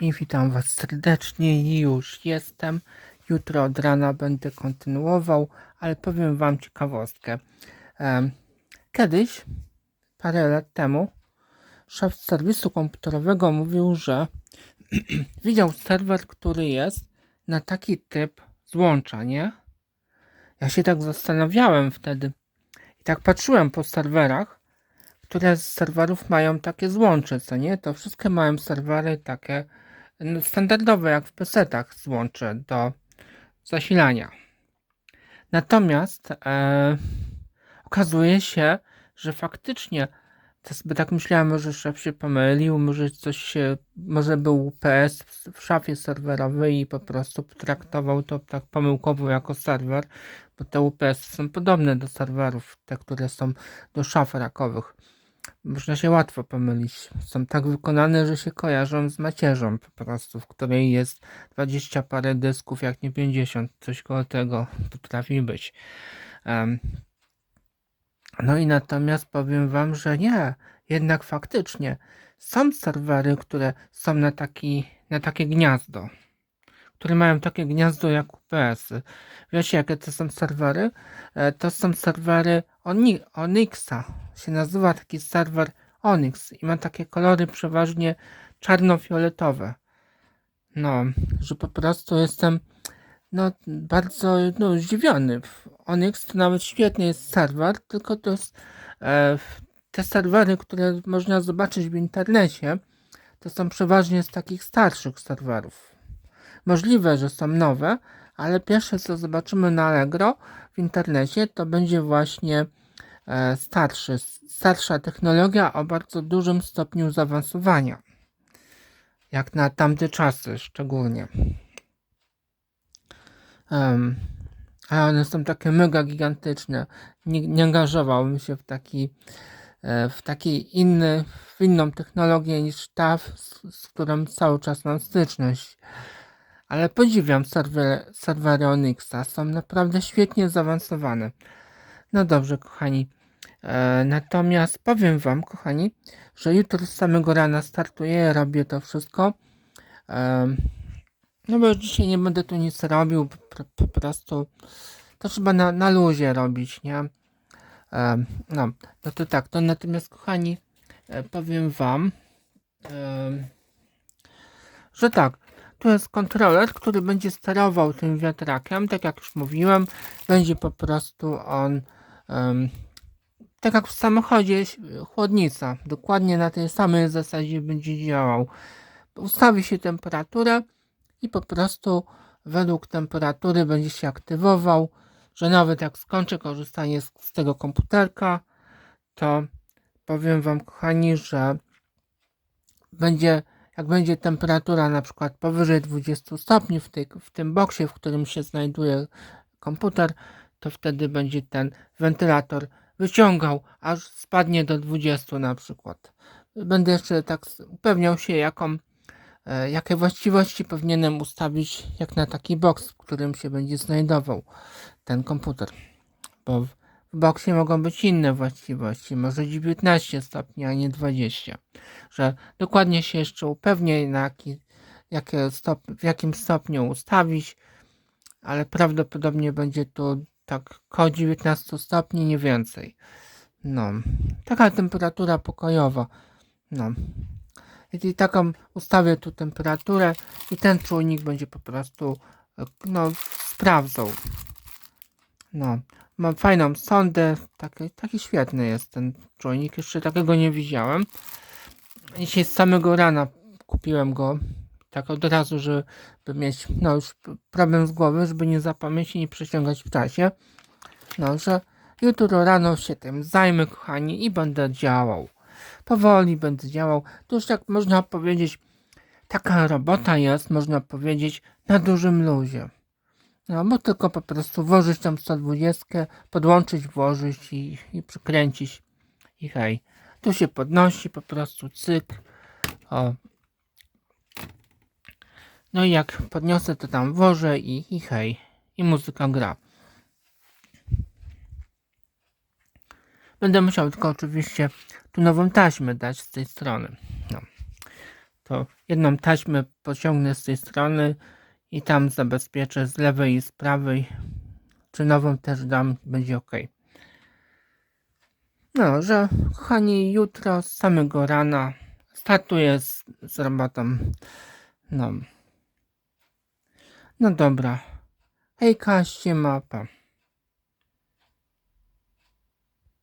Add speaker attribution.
Speaker 1: I witam Was serdecznie. Już jestem. Jutro od rana będę kontynuował, ale powiem Wam ciekawostkę. Kiedyś, parę lat temu, szef serwisu komputerowego mówił, że widział serwer, który jest na taki typ złącza, nie? Ja się tak zastanawiałem wtedy i tak patrzyłem po serwerach, które z serwerów mają takie złącze, co nie? To wszystkie mają serwery takie standardowe, jak w PC-tach złącze do zasilania. Natomiast e, okazuje się, że faktycznie, to tak myślałem, może szef się pomylił, może coś może był UPS w, w szafie serwerowej i po prostu traktował to tak pomyłkowo jako serwer, bo te UPS są podobne do serwerów, te, które są do szaf rakowych. Można się łatwo pomylić. Są tak wykonane, że się kojarzą z macierzą po prostu, w której jest 20 parę dysków, jak nie 50. Coś koło tego potrafi być. Em, no i natomiast powiem wam, że nie. Jednak faktycznie są serwery, które są na, taki, na takie gniazdo. Które mają takie gniazdo jak UPS-y. Wiecie, jakie to są serwery? E, To są serwery Oni- Onyxa. Się nazywa taki serwer Onyx i ma takie kolory przeważnie czarno-fioletowe. No, że po prostu jestem no, bardzo no, zdziwiony. Onyx to nawet świetny jest serwer, tylko to jest e, te serwery, które można zobaczyć w internecie, to są przeważnie z takich starszych serwerów. Możliwe, że są nowe, ale pierwsze co zobaczymy na Allegro w internecie to będzie właśnie e, starszy, starsza technologia o bardzo dużym stopniu zaawansowania. Jak na tamte czasy szczególnie. Em, a one są takie mega gigantyczne. Nie, nie angażowałbym się w taki e, w takiej inny, w inną technologię niż ta, z, z którą cały czas mam styczność. Ale podziwiam serwery, serwery Onyxa. Są naprawdę świetnie zaawansowane. No dobrze, kochani. E, natomiast powiem Wam, kochani, że jutro z samego rana startuję, robię to wszystko. E, no bo dzisiaj nie będę tu nic robił, po, po prostu to trzeba na, na luzie robić, nie? E, no, no to tak, to natomiast kochani, powiem Wam, że tak, tu jest kontroler, który będzie sterował tym wiatrakiem, tak jak już mówiłem, będzie po prostu on em, tak jak w samochodzie chłodnica, dokładnie na tej samej zasadzie będzie działał. Ustawi się temperaturę i po prostu według temperatury będzie się aktywował, że nawet jak skończę korzystanie z, z tego komputerka, to powiem Wam, kochani, że będzie, jak będzie temperatura na przykład powyżej 20 stopni w, tej, w tym boksie, w którym się znajduje komputer, to wtedy będzie ten wentylator wyciągał, aż spadnie do 20 na przykład. Będę jeszcze tak upewniał się, jaką, e, jakie właściwości powinienem ustawić, jak na taki boks, w którym się będzie znajdował ten komputer. Bo w, w boksie mogą być inne właściwości, może 19 stopni, a nie 20. Że dokładnie się jeszcze upewnię, na jaki, jakie stop, w jakim stopniu ustawić, ale prawdopodobnie będzie tu tak koło 19 stopni, nie więcej. No, taka temperatura pokojowa. No. I taką ustawię tu temperaturę i ten czujnik będzie po prostu no, sprawdzał. No, mam fajną sondę, taki, taki świetny jest ten czujnik, jeszcze takiego nie widziałem. Dzisiaj z samego rana kupiłem go, tak od razu, żeby mieć, no już problem z głowy, żeby nie zapomnieć i nie przeciągać w czasie. No, że jutro rano się tym zajmę, kochani, i będę działał. Powoli będę działał. To już tak można powiedzieć, taka robota jest, można powiedzieć, na dużym luzie. No, bo tylko po prostu włożyć tam 120, podłączyć, włożyć i, i przykręcić. I hej. Tu się podnosi po prostu cyk. O. No i jak podniosę, to tam włożę i, i hej. I muzyka gra. Będę musiał tylko oczywiście tu nową taśmę dać z tej strony. No. to jedną taśmę pociągnę z tej strony i tam zabezpieczę z lewej i z prawej. Czy nową też dam, będzie ok. No, że kochani, jutro z samego rana startuję z, z robotą. No. No dobra. Hejka, siema, pa.